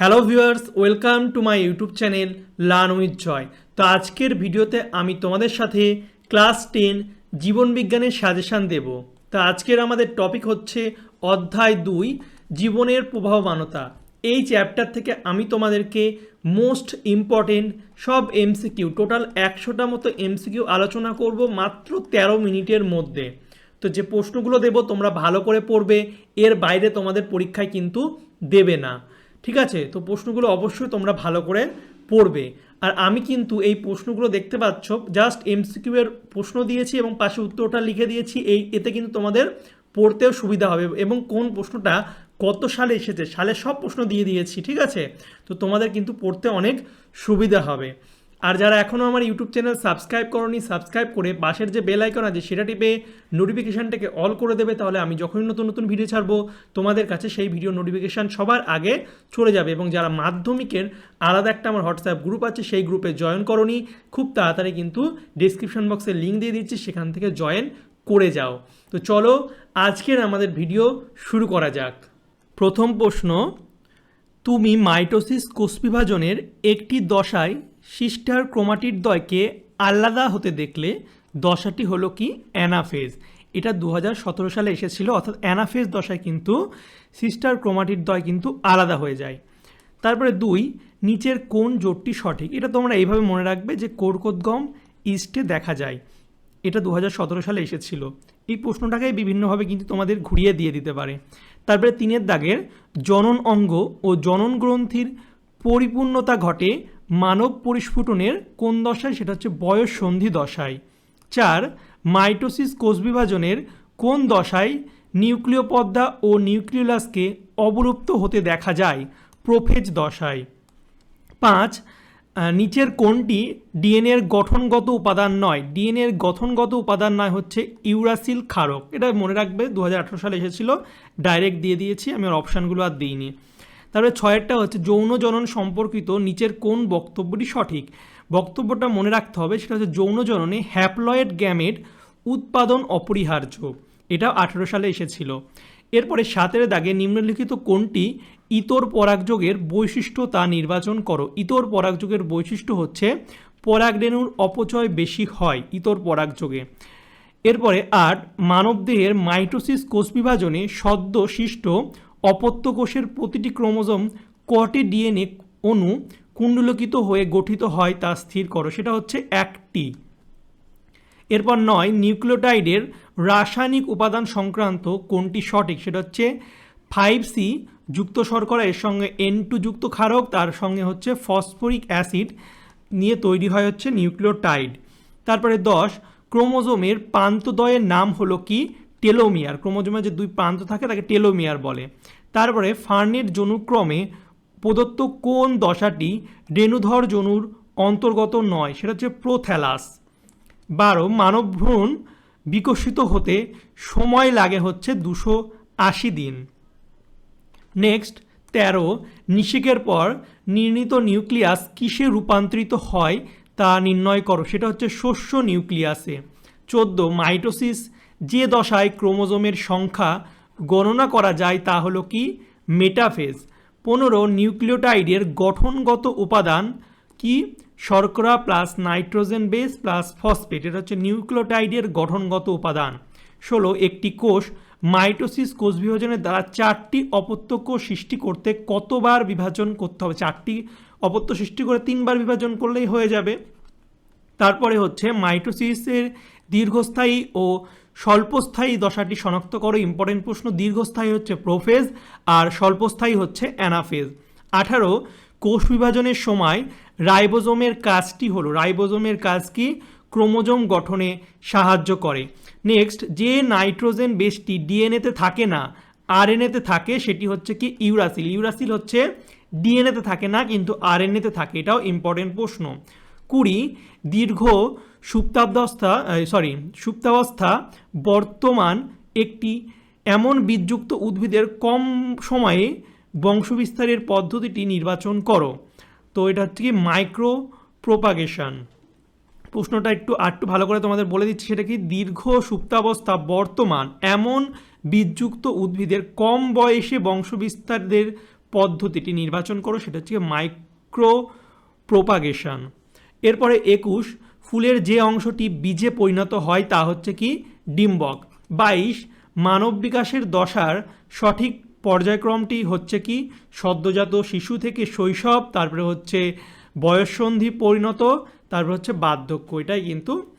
Hello viewers welcome to my YouTube channel learn with Joy তো আজকের ভিডিওতে আমি তোমাদের সাথে ক্লাস টেন জীবনবিজ্ঞানের সাজেশান দেব। তো আজকের আমাদের টপিক হচ্ছে অধ্যায় দুই, জীবনের প্রবাহমানতা। এই চ্যাপ্টার থেকে আমি তোমাদেরকে মোস্ট ইম্পর্টেন্ট সব এমসিকিউ টোটাল একশোটা মতো এমসিকিউ আলোচনা করব মাত্র তেরো মিনিটের মধ্যে। তো যে প্রশ্নগুলো দেব তোমরা ভালো করে পড়বে, এর বাইরে তোমাদের পরীক্ষায় কিন্তু দেবে না। ঠিক আছে? তো প্রশ্নগুলো অবশ্যই তোমরা ভালো করে পড়বে। আর আমি কিন্তু এই প্রশ্নগুলো দেখতে পাচ্ছ জাস্ট এমসিকিউ এর প্রশ্ন দিয়েছি এবং পাশে উত্তরটা লিখে দিয়েছি। এই, এতে কিন্তু তোমাদের পড়তেও সুবিধা হবে এবং কোন প্রশ্নটা কত সালে এসেছে, সালে সব প্রশ্ন দিয়ে দিয়েছি, ঠিক আছে? তো তোমাদের কিন্তু পড়তে অনেক সুবিধা হবে। আর যারা এখনও আমার ইউটিউব চ্যানেল সাবস্ক্রাইব করনি সাবস্ক্রাইব করে পাশের যে বেল আইকন আছে, সেটা টিপে নোটিফিকেশানটাকে অল করে দেবে, তাহলে আমি যখনই নতুন নতুন ভিডিও ছাড়বো, তোমাদের কাছে সেই ভিডিও নোটিফিকেশান সবার আগে চলে যাবে। এবং যারা মাধ্যমিকের আলাদা একটা আমার হোয়াটসঅ্যাপ গ্রুপ আছে, সেই গ্রুপে জয়েন করনি, খুব তাড়াতাড়ি কিন্তু ডিসক্রিপশন বক্সে লিঙ্ক দিয়ে দিচ্ছি, সেখান থেকে জয়েন করে যাও। তো চলো, আজকের আমাদের ভিডিও শুরু করা যাক। প্রথম প্রশ্ন, তুমি মাইটোসিস কোষ বিভাজনের একটি দশায় সিস্টার ক্রোমাটির দয়কে আলাদা হতে দেখলে দশাটি হলো কি? অ্যানাফেজ। এটা দু হাজার সতেরো সালে এসেছিল, অর্থাৎ অ্যানাফেজ দশায় কিন্তু সিস্টার ক্রোমাটিড দয় কিন্তু আলাদা হয়ে যায়। তারপরে দুই, নিচের কোন জোটটি সঠিক? এটা তোমরা এইভাবে মনে রাখবে যে কোরকোদ্গম ইস্টে দেখা যায়। এটা দু হাজার সতেরো সালে এসেছিল। এই প্রশ্নটাকে বিভিন্নভাবে কিন্তু তোমাদের ঘুরিয়ে দিয়ে দিতে পারে। তারপরে তিনের দাগের জনন অঙ্গ ও জনন গ্রন্থির পরিপূর্ণতা ঘটে মানব পরিস্ফুটনের কোন দশায়? সেটা হচ্ছে বয়স সন্ধি দশায়। চার, মাইটোসিস কোষ বিভাজনের কোন দশায় নিউক্লিয় পদ্মা ও নিউক্লিওলাসকে অবলুপ্ত হতে দেখা যায়? প্রোফেজ দশায়। পাঁচ নিচের কোনটি ডিএনএর গঠনগত উপাদান নয়। ডিএনএর গঠনগত উপাদান নয় হচ্ছে ইউরাসিল ক্ষারক। এটা মনে রাখবে দু হাজার আঠেরো সালে এসেছিল। ডাইরেক্ট দিয়ে দিয়েছি, আমি আর অপশানগুলো আর দিইনি। তারপরে ছয়েরটা হচ্ছে যৌন জনন সম্পর্কিত নিচের কোন বক্তব্যটি সঠিক? বক্তব্যটা মনে রাখতে হবে, সেটা হচ্ছে যৌন জননে হ্যাপ্লয়েড গ্যামেট উৎপাদন অপরিহার্য। এটা আঠেরো সালে এসেছিল। এরপরে সাতের দাগে নিম্নলিখিত কোনটি ইতর পরাগযোগের বৈশিষ্ট্য তা নির্বাচন করো। ইতর পরাগযোগের বৈশিষ্ট্য হচ্ছে পরাগরেণুর অপচয় বেশি হয় ইতর পরাগযোগে। এরপরে আট, মানবদেহের মাইটোসিস কোষ বিভাজনে সদ্য সৃষ্ট অপত্য কোষের প্রতিটি ক্রোমোজোম কটি ডিএনএ অণু কুণ্ডলিত হয়ে গঠিত হয় তা স্থির করো। সেটা হচ্ছে একটি। এরপর নয়, নিউক্লিওটাইডের রাসায়নিক উপাদান সংক্রান্ত কোনটি সঠিক? সেটা হচ্ছে ফাইভ সি যুক্ত শর্করা, এর সঙ্গে এন টু যুক্ত ক্ষারক, তার সঙ্গে হচ্ছে ফসফরিক অ্যাসিড নিয়ে তৈরি হয় হচ্ছে নিউক্লিওটাইড। তারপরে দশ, ক্রোমোজোমের প্রান্তদ্বয়ের নাম হলো কি? টেলোমিয়ার, ক্রোমোজোমের যে দুই প্রান্ত থাকে তাকে টেলোমিয়ার বলে। তারপরে ফার্নের জনুক্রমে প্রদত্ত কোন দশাটি রেণুধর জনুর অন্তর্গত নয়, সেটা হচ্ছে প্রোথ্যালাস বারো মানব ভ্রূণ বিকশিত হতে সময় লাগে হচ্ছে দুশো আশি দিন। নেক্সট, তেরো, নিষেকের পর নির্ণীত নিউক্লিয়াস কিসে রূপান্তরিত হয় তা নির্ণয় করো, সেটা হচ্ছে শস্য নিউক্লিয়াসে। চোদ্দ, মাইটোসিস যে দশায় ক্রোমোজোমের সংখ্যা গণনা করা যায় তা হলো কি? মেটাফেজ। পনেরো, নিউক্লিওটাইডের গঠনগত উপাদান কি? শর্করা plus nitrogen base plus phosphate, এটা হচ্ছে নিউক্লিওটাইডের গঠনগত উপাদান। ষোলো, একটি কোষ মাইটোসিস কোষ বিভাজনের দ্বারা চারটি অপত্য কোষ সৃষ্টি করতে কতবার বিভাজন করতে হবে? চারটি অপত্য সৃষ্টি করে তিনবার বিভাজন করলেই হয়ে যাবে। তারপরে হচ্ছে মাইটোসিসের দীর্ঘস্থায়ী ও স্বল্পস্থায়ী দশাটি শনাক্ত করো। ইম্পর্টেন্ট প্রশ্ন, দীর্ঘস্থায়ী হচ্ছে প্রোফেজ আর স্বল্পস্থায়ী হচ্ছে অ্যানাফেজ আঠারো, কোষ বিভাজনের সময় রাইবোজোমের কাজটি হলো, রাইবোজোমের কাজ কি? ক্রোমোজোম গঠনে সাহায্য করে। নেক্সট যে নাইট্রোজেন বেশটি ডিএনএতে থাকে না আরএনএতে থাকে, সেটি হচ্ছে কি? ইউরাসিল। ইউরাসিল হচ্ছে ডিএনএতে থাকে না, কিন্তু আরএনএতে থাকে। এটাও ইম্পর্টেন্ট প্রশ্ন। কুড়ি দীর্ঘ সুপ্তাবস্থা সরি সুপ্তাবস্থা বর্তমান একটি এমন বীজযুক্ত উদ্ভিদের কম সময়ে বংশবিস্তারের পদ্ধতিটি নির্বাচন করো। তো এটা হচ্ছে কি মাইক্রো প্রোপাগেশন প্রশ্নটা একটু আরটু ভালো করে তোমাদের বলে দিচ্ছি, সেটা কি দীর্ঘ সুপ্তাবস্থা বর্তমান এমন বীজযুক্ত উদ্ভিদের কম বয়সে বংশবিস্তারদের পদ্ধতিটি নির্বাচন করো, সেটা হচ্ছে মাইক্রো প্রোপাগেশন এরপরে একুশ, ফুলের যে অংশটি বীজে পরিণত হয় তা হচ্ছে কি? ডিম্বক। বাইশ, মানব বিকাশের দশার সঠিক পর্যায়ক্রমটি হচ্ছে কি? সদ্যজাত শিশু থেকে শৈশব, তারপরে হচ্ছে বয়ঃসন্ধি পরিণত, তারপরে হচ্ছে বার্ধক্য। এটাই কিন্তু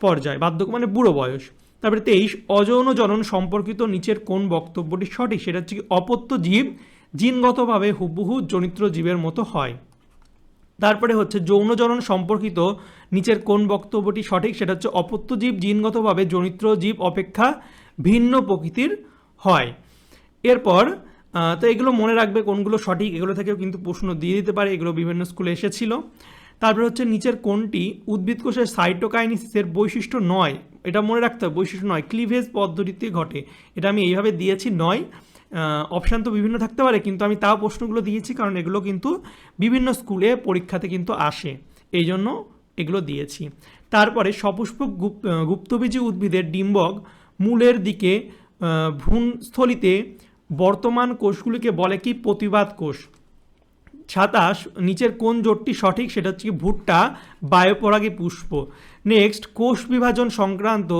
পর্যায়। বার্ধক্য মানে বুড়ো বয়স। তারপরে তেইশ, অযৌন জনন সম্পর্কিত নিচের কোন বক্তব্যটি সঠিক? সেটা হচ্ছে কি, অপত্য জীব জিনগতভাবে হুবহু জনিত্র জীবের মতো হয়। তারপরে হচ্ছে যৌন জনন সম্পর্কিত নিচের কোন বক্তব্যটি সঠিক, সেটা হচ্ছে অপত্য জীব জিনগতভাবে জনিত্র জীব অপেক্ষা ভিন্ন প্রকৃতির হয়। এরপর তো এগুলো মনে রাখবে কোনগুলো সঠিক, এগুলো থেকেও কিন্তু প্রশ্ন দিয়ে দিতে পারে, এগুলো বিভিন্ন স্কুলে এসেছিল। তারপরে হচ্ছে নিচের কোনটি উদ্ভিদ কোষের সাইটোকাইনিসিসের বৈশিষ্ট্য নয়, এটা মনে রাখতে হবে, বৈশিষ্ট্য নয় ক্লিভেজ পদ্ধতিতে ঘটে। এটা আমি এইভাবে দিয়েছি, নয়। অপশান তো বিভিন্ন থাকতে পারে, কিন্তু আমি তাও প্রশ্নগুলো দিয়েছি, কারণ এগুলো কিন্তু বিভিন্ন স্কুলে পরীক্ষাতে কিন্তু আসে। এই জন্য এগুলো দিয়েছি। তারপরে সপুষ্পক গুপ্তবীজি উদ্ভিদের ডিম্বক মূলের দিকে ভ্রূণস্থলিতে বর্তমান কোষগুলিকে বলে কি প্রতিবাদ কোষ। সাতাশ নিচের কোন জোটটি সঠিক সেটা হচ্ছে ভুট্টা বায়োপরাগী পুষ্প। নেক্সট কোষ বিভাজন সংক্রান্ত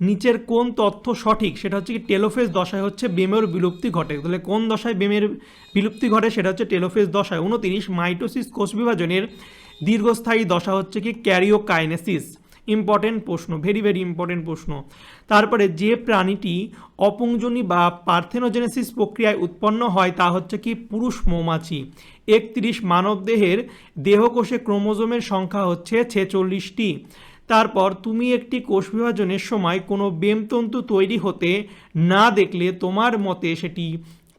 নিচের কোন তথ্য সঠিক সেটা হচ্ছে কি টেলোফেজ দশায় হচ্ছে বেমের বিলুপ্তি ঘটে। তাহলে কোন দশায় বেমের বিলুপ্তি ঘটে সেটা হচ্ছে টেলোফেজ দশায়। উনতিরিশ, মাইটোসিস কোষ বিভাজনের দীর্ঘস্থায়ী দশা হচ্ছে কি ক্যারিওকাইনেসিস। ইম্পর্টেন্ট প্রশ্ন ভেরি ভেরি ইম্পর্টেন্ট প্রশ্ন। তারপরে যে প্রাণীটি অপুংজনী বা পার্থেনোজেনেসিস প্রক্রিয়ায় উৎপন্ন হয় তা হচ্ছে কি পুরুষ মৌমাছি। একত্রিশ মানবদেহের দেহকোষে ক্রোমোজোমের সংখ্যা হচ্ছে ছেচল্লিশটি। তারপর তুমি একটি কোষ বিভাজনের সময় কোনো বেমতন্তু তৈরি হতে না দেখলে তোমার মতে সেটি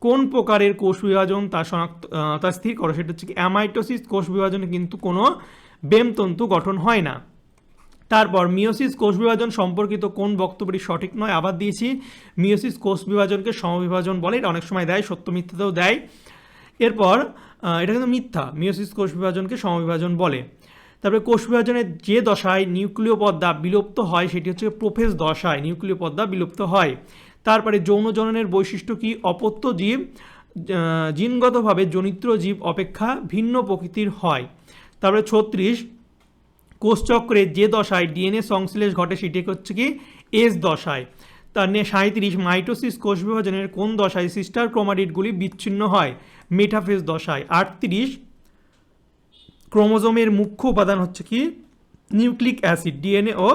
কোন প্রকারের কোষ বিভাজন তা শনাক্ত তা স্থির করো? সেটা হচ্ছে কি অ্যামাইটোসিস কোষ বিভাজনে কিন্তু কোনো বেমতন্তু গঠন হয় না। তারপর মিওসিস কোষ বিভাজন সম্পর্কিত কোন বক্তব্যটি সঠিক নয়, আবার দিয়েছি। মিওসিস কোষ বিভাজনকে সমবিভাজন বলে, এটা অনেক সময় দেয়, সত্য মিথ্যাতেও দেয়। এরপর এটা কিন্তু মিথ্যা মিওসিস কোষ বিভাজনকে সমবিভাজন বলে। তারপরে কোষ বিভাজনের যে দশায় নিউক্লিয় পদ্মা বিলুপ্ত হয়, সেটি হচ্ছে প্রোফেজ দশায় নিউক্লিয় পদ্মা বিলুপ্ত হয়। তারপরে যৌন জননের বৈশিষ্ট্য কি? অপত্য জীব জিনগতভাবে জনিত্র জীব অপেক্ষা ভিন্ন প্রকৃতির হয়। তারপরে ছত্রিশ কোষচক্রে যে দশায় ডিএনএ সংশ্লেষ ঘটে সেটি হচ্ছে কি এস দশায়। তার নিয়ে সাঁত্রিশ মাইটোসিস কোষ বিভাজনের কোন দশায় সিস্টার ক্রোমাটিডগুলি বিচ্ছিন্ন হয়? মেটাফেজ দশায়। আটত্রিশ ক্রোমোজোমের মুখ্য উপাদান হচ্ছে কি? নিউক্লিক অ্যাসিড, ডিএনএ ও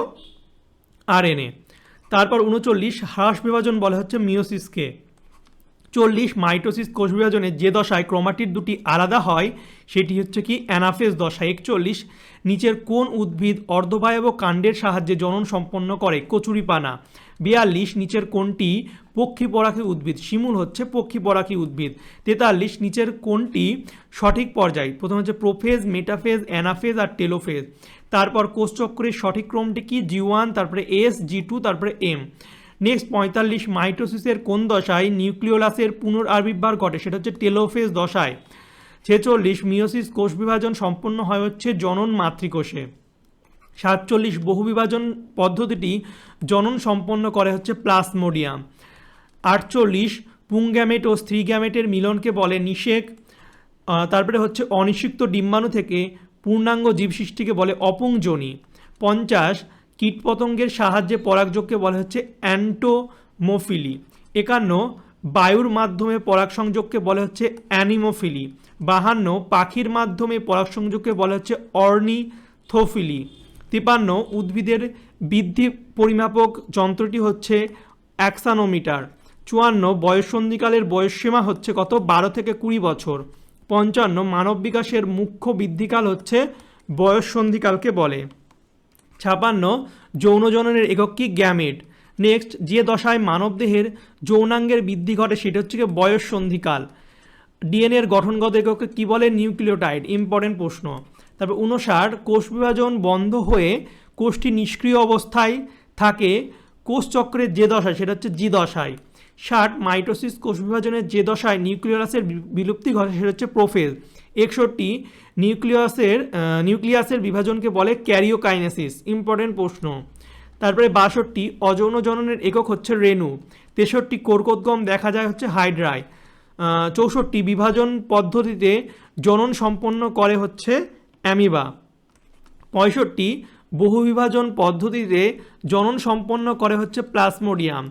আরএনএ। তারপর উনচল্লিশ হ্রাস বিভাজন বলা হচ্ছে মিওসিসকে চল্লিশ মাইটোসিস কোষ বিভাজনে যে দশায় ক্রোমাটিড দুটি আলাদা হয়, সেটি হচ্ছে কি অ্যানাফেজ দশা একচল্লিশ। নিচের কোন উদ্ভিদ অর্ধবায়ব কাণ্ডের সাহায্যে জনন সম্পন্ন করে? কচুরিপানা। বিয়াল্লিশ, নিচের কোনটি পক্ষী পরাখী উদ্ভিদ? শিমুল হচ্ছে পক্ষী পরাখী উদ্ভিদ। তেতাল্লিশ, নিচের কোনটি সঠিক পর্যায়? প্রথম হচ্ছে প্রোফেজ, মেটাফেজ, অ্যানাফেজ আর টেলোফেজ। তারপর কোষচক্রের সঠিক ক্রমটি কি? জি ওয়ান, তারপরে এস, জি টু, তারপরে এম। নেক্সট পঁয়তাল্লিশ মাইটোসিসের কোন দশায় নিউক্লিওলাসের পুনরাবির্ভাব ঘটে? সেটা হচ্ছে টেলোফেজ দশায়। ছেচল্লিশ মিওসিস কোষ বিভাজন সম্পন্ন হয় হচ্ছে জনন মাতৃকোষে। সাতচল্লিশ, বহুবিভাজন পদ্ধতিটি জনন সম্পন্ন করে হচ্ছে প্লাসমোডিয়াম। আটচল্লিশ, পুংগ্যামেট ও স্ত্রী গ্যামেটের মিলনকে বলে নিষেক। তারপরে হচ্ছে অনিষিক্ত ডিম্বাণু থেকে পূর্ণাঙ্গ জীব সৃষ্টিকে বলে অপুংজনী। পঞ্চাশ কীটপতঙ্গের সাহায্যে পরাগযোগকে বলা হচ্ছে অ্যান্টোমোফিলি। একান্ন, বায়ুর মাধ্যমে পরাগ সংযোগকে বলা হচ্ছে অ্যানিমোফিলি। বাহান্ন, পাখির মাধ্যমে পরাগ সংযোগকে বলা হচ্ছে অর্নিথোফিলি। তিপান্ন, উদ্ভিদের বৃদ্ধি পরিমাপক যন্ত্রটি হচ্ছে অ্যাক্সানোমিটার। চুয়ান্ন, বয়ঃসন্ধিকালের বয়সসীমা হচ্ছে কত? বারো থেকে কুড়ি বছর। পঞ্চান্ন, মানব বিকাশের মুখ্য বৃদ্ধিকাল হচ্ছে বয়ঃসন্ধিকালকে বলে। ছাপান্ন যৌনজননের একক কি? গ্যামেট। নেক্সট যে দশায় মানবদেহের যৌনাঙ্গের বৃদ্ধি ঘটে সেটা হচ্ছে বয়স সন্ধিকাল। ডিএনএর গঠনগত এককে কী বলে? নিউক্লিওটাইড। ইম্পর্টেন্ট প্রশ্ন। তারপর উনষাট কোষ বিভাজন বন্ধ হয়ে কোষটি নিষ্ক্রিয় অবস্থায় থাকে কোষচক্রের যে দশায়, সেটা হচ্ছে জি দশায়। ষাট মাইটোসিস কোষ বিভাজনের যে দশায় নিউক্লিয়াসের বিলুপ্তি ঘটে সেটা হচ্ছে প্রোফেজ। একষট্টি, নিউক্লিয়াসের নিউক্লিয়াসের বিভাজনকে বলে ক্যারিওকাইনেসিস। ইম্পর্টেন্ট প্রশ্ন। তারপরে বাষট্টি, অযৌন জননের একক হচ্ছে রেণু। তেষট্টি, কোরকোদ্গম দেখা যায় হচ্ছে হাইড্রায় চৌষট্টি, বিভাজন পদ্ধতিতে জনন সম্পন্ন করে হচ্ছে অ্যামিবা। পঁয়ষট্টি বহুবিভাজন পদ্ধতিতে জনন সম্পন্ন করে হচ্ছে প্লাসমোডিয়াম।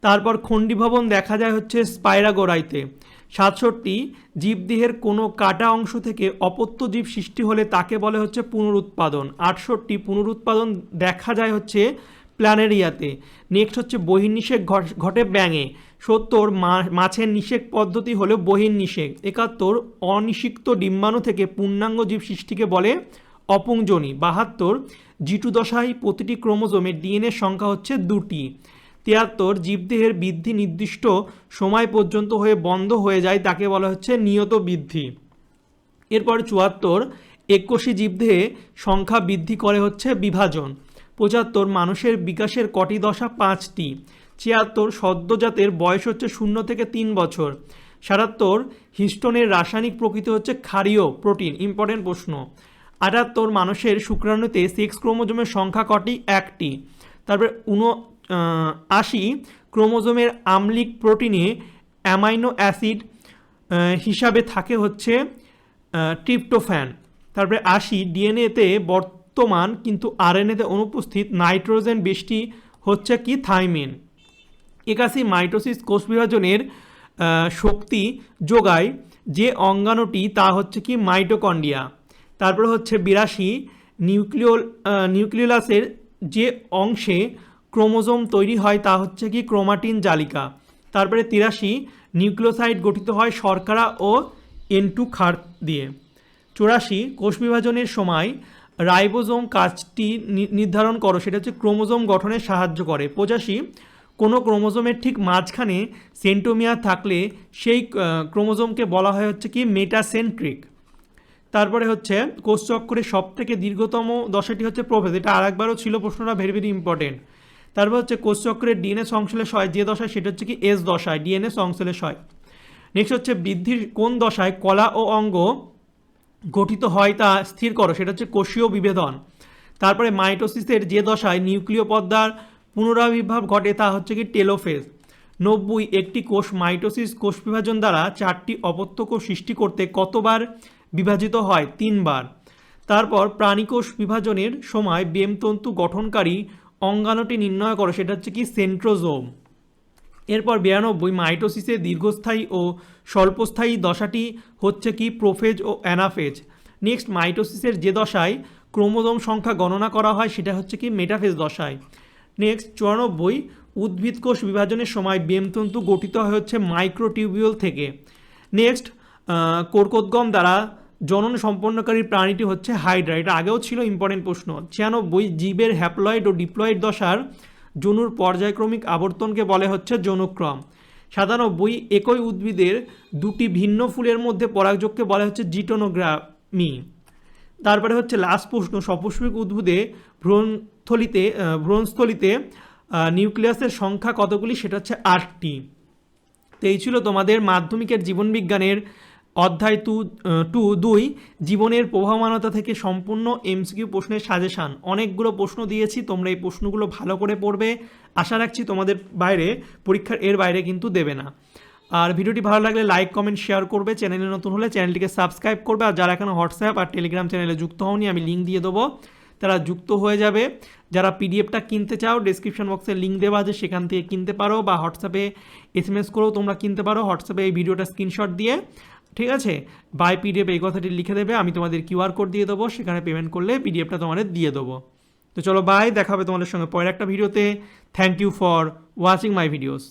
তারপর খণ্ডীভবন দেখা যায় হচ্ছে স্পাইরাগোরাইতে সাতষট্টি, জীবদেহের কোনো কাটা অংশ থেকে অপত্য জীব সৃষ্টি হলে তাকে বলে হচ্ছে পুনরুৎপাদন। আটষট্টি, পুনরুৎপাদন দেখা যায় হচ্ছে প্ল্যানেরিয়াতে। নেক্সট হচ্ছে বহির্নিষেক ঘট- ব্যাঙে। সত্তর মাছের নিষেক পদ্ধতি হলো বহির্নিষেক। একাত্তর, অনিষিক্ত ডিম্বাণু থেকে পূর্ণাঙ্গ জীব সৃষ্টিকে বলে অপুংজনী বাহাত্তর জিটু দশায় প্রতিটি ক্রোমোজোমের ডিএনএ সংখ্যা হচ্ছে দুটি। তিয়াত্তর জীবদেহের বৃদ্ধি নির্দিষ্ট সময় পর্যন্ত হয়ে বন্ধ হয়ে যায়, তাকে বলা হচ্ছে নিয়ত বৃদ্ধি। এরপর চুয়াত্তর, একুশি জীবদেহে সংখ্যা বৃদ্ধি করে হচ্ছে বিভাজন। পঁচাত্তর, মানুষের বিকাশের কটি দশা পাঁচটি। ছিয়াত্তর, সদ্যজাতের বয়স হচ্ছে শূন্য থেকে তিন বছর। সাতাত্তর, হিস্টনের রাসায়নিক প্রকৃতি হচ্ছে ক্ষারীয়, প্রোটিন, ইম্পর্টেন্ট প্রশ্ন। আটাত্তর, মানুষের শুক্রাণুতে সেক্স ক্রোমোজোমের সংখ্যা কটি? একটি। তারপরে উন আশি ক্রোমোজোমের আম্লিক প্রোটিনে অ্যামাইনো অ্যাসিড হিসাবে থাকে হচ্ছে ট্রিপ্টোফ্যান। তারপরে আশি, ডিএনএতে বর্তমান কিন্তু আরএনএতে অনুপস্থিত নাইট্রোজেন বেশটি হচ্ছে কি? থাইমিন। একাশি, মাইটোসিস কোষ বিভাজনের শক্তি যোগায় যে অঙ্গাণুটি তা হচ্ছে কি? মাইটোকন্ডিয়া তারপরে হচ্ছে বিরাশি নিউক্লিও নিউক্লিওলাসের যে অংশে ক্রোমোজোম তৈরি হয় তা হচ্ছে কি ক্রোমাটিন জালিকা। তারপরে তিরাশি, নিউক্লিওসাইড গঠিত হয় শর্করা ও এন্টু খার দিয়ে। চুরাশি, কোষ বিভাজনের সময় রাইবোজোম কাজটি নির্ধারণ করো, সেটা হচ্ছে ক্রোমোজোম গঠনে সাহায্য করে। পঁচাশি, কোনো ক্রোমোজোমের ঠিক মাঝখানে সেন্টোমিয়ার থাকলে সেই ক্রোমোজোমকে বলা হয় হচ্ছে কি মেটাসেন্ট্রিক। তারপরে হচ্ছে কোষচক্রের সব থেকে দীর্ঘতম দশাটি হচ্ছে প্রোফেজ এটা আরেকবারও ছিল প্রশ্নটা ভেরি ভেরি ইম্পর্টেন্ট তারপর হচ্ছে কোষচক্রের ডিএনএ সংশ্লেষ হয় যে দশায় সেটা হচ্ছে কি এস দশায়, ডিএনএ সংশ্লেষ হয় নেক্সট হচ্ছে বৃদ্ধির কোন দশায় কলা ও অঙ্গ গঠিত হয় তা স্থির করো, সেটা হচ্ছে কোষীয় বিভেদন। তারপরে মাইটোসিসের যে দশায় নিউক্লিয় পদ্মার পুনরাবির্ভাব ঘটে তা হচ্ছে কি টেলোফেজ। নব্বই, একটি কোষ মাইটোসিস কোষ বিভাজন দ্বারা চারটি অপত্য কোষ সৃষ্টি করতে কতবার বিভাজিত হয়? তিনবার। তারপর প্রাণীকোষ বিভাজনের সময় বেমতন্তু গঠনকারী অঙ্গাণুটি নির্ণয় করো, সেটা হচ্ছে কি সেন্ট্রোজোম। এরপর বিরানব্বই, মাইটোসিসের দীর্ঘস্থায়ী ও স্বল্পস্থায়ী দশাটি হচ্ছে কি প্রোফেজ ও অ্যানাফেজ। নেক্সট, মাইটোসিসের যে দশায় ক্রোমোজোম সংখ্যা গণনা করা হয়, সেটা হচ্ছে কি মেটাফেজ দশায়। নেক্সট, চুরানব্বই, উদ্ভিদ কোষ বিভাজনের সময় বেমতন্তু গঠিত হয় হচ্ছে মাইক্রোটিউবিউল থেকে। নেক্সট কোরকোদ্গম দ্বারা জনন সম্পন্নকারী প্রাণীটি হচ্ছে হাইড্রা। এটা আগেও ছিল ইম্পর্টেন্ট প্রশ্ন। ছিয়ানব্বই জীবের হ্যাপ্লয়েড ও ডিপ্লয়েড দশার জনুর পর্যায়ক্রমিক আবর্তনকে বলে হচ্ছে জনুক্রম সাতানব্বই একই উদ্ভিদের দুটি ভিন্ন ফুলের মধ্যে পরাগযোগকে বলা হচ্ছে জিটোনোগ্রামি। তারপরে হচ্ছে লাস্ট প্রশ্ন সপুষ্পিক উদ্ভিদে ভ্রূণস্থলিতে আহ, নিউক্লিয়াসের সংখ্যা কতগুলি? সেটা হচ্ছে আটটি। তো এই ছিল তোমাদের মাধ্যমিকের জীবনবিজ্ঞানের অধ্যায় টু টু, দুই, জীবনের প্রভাবমানতা থেকে সম্পূর্ণ এমসিকিউ প্রশ্নের সাজেশান। অনেকগুলো প্রশ্ন দিয়েছি, তোমরা এই প্রশ্নগুলো ভালো করে পড়বে। আশা রাখছি তোমাদের বাইরে, পরীক্ষার এর বাইরে কিন্তু দেবে না। আর ভিডিওটি ভালো লাগলে লাইক, কমেন্ট, শেয়ার করবে। চ্যানেলে নতুন হলে চ্যানেলটিকে সাবস্ক্রাইব করবে। আর যারা এখানে হোয়াটসঅ্যাপ আর টেলিগ্রাম চ্যানেলে যুক্ত হওনি, আমি লিঙ্ক দিয়ে দেবো। তারা যুক্ত হয়ে যাবে। যারা পিডিএফটা কিনতে চাও ডিসক্রিপশন বক্সে লিঙ্ক দেওয়া আছে, সেখান থেকে কিনতে পারো বা হোয়াটসঅ্যাপে এস এম এস করেও তোমরা কিনতে পারো। হোয়াটসঅ্যাপে এই ভিডিওটা স্ক্রিনশট দিয়ে, ঠিক আছে? বাই পিডিএফ এই কথাটি লিখে দেবে, আমি তোমাদের কিউআর কোড দিয়ে দেবো, সেখানে পেমেন্ট করলে পিডিএফটা তোমাদের দিয়ে দেবো। তো চলো বাই দেখা হবে তোমাদের সঙ্গে পরের একটা ভিডিওতে। Thank you for watching my videos